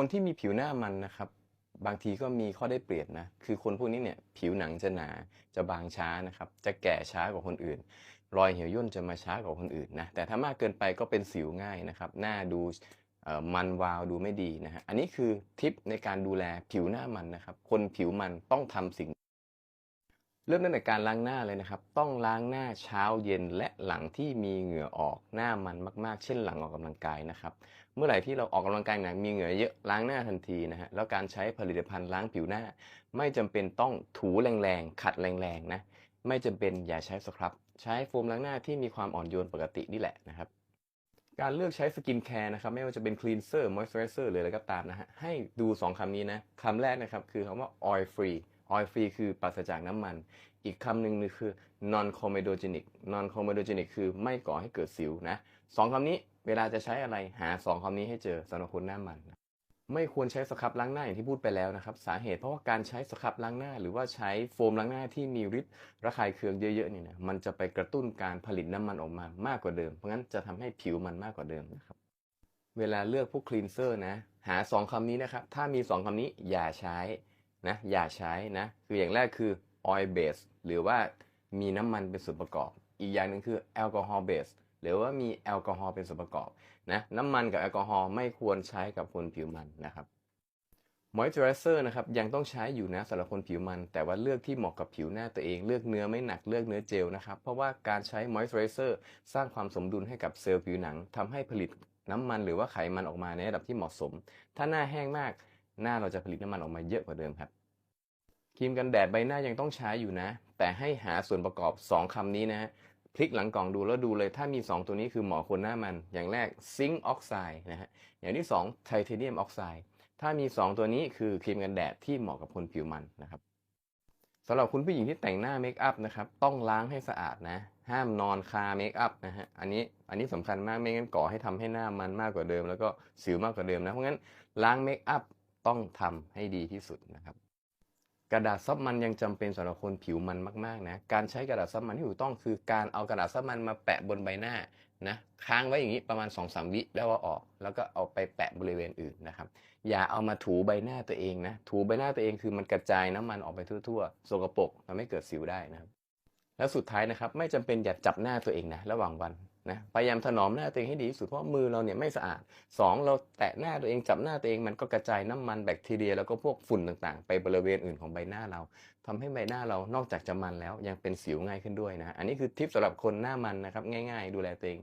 คนที่มีผิวหน้ามันนะครับ บางทีก็มีข้อได้เปรียบนะ คือคนพวกนี้เนี่ยผิวหนังจะหนาจะบางช้านะครับ จะแก่ช้ากว่าคนอื่น รอยเหี่ยวย่นจะมาช้ากว่าคนอื่นนะ แต่ถ้ามากเกินไปก็เป็นสิวง่ายนะครับ หน้าดูมันวาวดูไม่ดีนะฮะ อันนี้คือทิปในการดูแลผิวหน้ามันนะครับ คนผิวมันต้องทำสิ่ง เริ่มตั้งแต่การล้างหน้าเลยนะครับ ต้องล้างหน้าเช้าเย็นและหลังที่มีเหงื่อออกหน้ามันมากๆ เช่นหลังออกกำลังกายนะครับ เมื่อไหร่ที่เราออกกำลังกายหนักมีเหงื่อเยอะล้างหน้าทันทีนะฮะ แล้วการใช้ผลิตภัณฑ์ล้างผิวหน้า ไม่จำเป็นต้องถูแรงๆ ขัดแรงๆนะ ไม่จำเป็นอย่าใช้สครับ ใช้โฟมล้างหน้าที่มีความอ่อนโยนปกตินี่แหละนะครับการเลือกใช้สกินแคร์นะครับไม่ว่าจะเป็นคลีนเซอร์มอยส์เจอไรเซอร์หรืออะไรก็ตามนะฮะให้ดู 2คำนี้นะคำแรกนะครับคือคำว่า oil free oil free คือปราศจากน้ำมัน อีกคำหนึ่งนี่คือ non comedogenic non comedogenic คือไม่ก่อให้เกิดสิวนะสองคำนี้เวลาจะใช้อะไรหาสองคำนี้ให้เจอสำหรับคนหน้ามันนะไม่ควรใช้สครับล้างหน้าอย่างที่พูดไปแล้วนะครับ สาเหตุเพราะว่าการใช้สครับล้างหน้า หรือว่าใช้โฟมล้างหน้าที่มีฤทธิ์ระคายเคืองเยอะๆนี่นะมันจะไปกระตุ้นการผลิตน้ำมันออกมามากกว่าเดิม เพราะงั้นจะทำให้ผิวมันมากกว่าเดิมนะครับเวลาเลือกพวกคลีนเซอร์นะ หาสองคำนี้นะครับ ถ้ามีสองคำนี้อย่าใช้ นะอย่าใช้นะคืออย่างแรกคือ oil base หรือว่ามีน้ำมันเป็นส่วนประกอบ อีกอย่างหนึ่งคือ alcohol base หรือว่ามีแอลกอฮอล์เป็นส่วนประกอบนะน้ำมันกับแอลกอฮอล์ไม่ควรใช้กับคนผิวมันนะครับมอยส์เจอไรเซอร์นะครับยังต้องใช้อยู่นะสำหรับคนผิวมัน แต่ว่าเลือกที่เหมาะกับผิวหน้าตัวเองเลือกเนื้อไม่หนักเลือกเนื้อเจลนะครับเพราะว่าการใช้มอยส์เจอไรเซอร์สร้างความสมดุลให้กับเซลล์ผิวหนังทำให้ผลิตน้ำมันหรือว่าไขมันออกมาในระดับที่เหมาะสม ถ้าหน้าแห้งมาก หน้าเราจะผลิตน้ำมันออกมาเยอะกว่าเดิมครับครีมกันแดดใบหน้ายังต้องใช้อยู่นะ แต่ให้หาส่วนประกอบ 2คำนี้นะฮะพลิกหลังกล่องดูแล้วดูเลยถ้ามี 2 ตัวนี้คือหมอคนหน้ามัน อย่างแรกซิงค์ออกไซด์นะฮะอย่างที่2ไทเทเนียมออกไซด์ถ้ามี 2 ตัวนี้คือครีมกันแดดที่เหมาะกับคนผิวมันนะครับสำหรับคุณผู้หญิงที่แต่งหน้าเมคอัพนะครับต้องล้างให้สะอาดนะ ห้ามนอนคาเมคอัพนะฮะอันนี้อันนี้สำคัญมากไม่งั้นก่อให้ทำให้หน้ามันมากกว่าเดิม แล้วก็สิวมากกว่าเดิมนะเพราะงั้นล้างเมคอัพ ต้องทำให้ดีที่สุดนะครับ กระดาษซับมันยังจำเป็นสำหรับคนผิวมันมากๆนะการใช้กระดาษซับมันที่ถูกต้องคือการเอากระดาษซับมันมาแปะบนใบหน้านะค้างไว้อย่างนี้ประมาณ2อสวิแล้วเอาออก แล้วก็เอาไปแปะบริเวณอื่นนะครับ อย่าเอามาถูใบหน้าตัวเองนะถูใบหน้าตัวเองคือมันกระจายน้ำมันออกไปทั่วๆสกปรกทำให้เกิดสิวได้นะครับ แล้วสุดท้ายนะครับ ไม่จำเป็นอย่าจับหน้าตัวเองนะระหว่างวัน นะพยายามถนอมหน้าตัวเองให้ดีที่สุดเพราะมือเราเนี่ยไม่สะอาดสองเราแตะหน้าตัวเองจับหน้าตัวเองมันก็กระจายน้ำมันแบคทีเรีย แล้วก็พวกฝุ่นต่างๆ ไปบริเวณอื่นของใบหน้าเราทำให้ใบหน้าเรานอกจากจะมันแล้วยังเป็นสิวง่ายขึ้นด้วยนะอันนี้คือทิปสำหรับคนหน้ามันนะครับง่าย ๆ ดูแลตัวเอง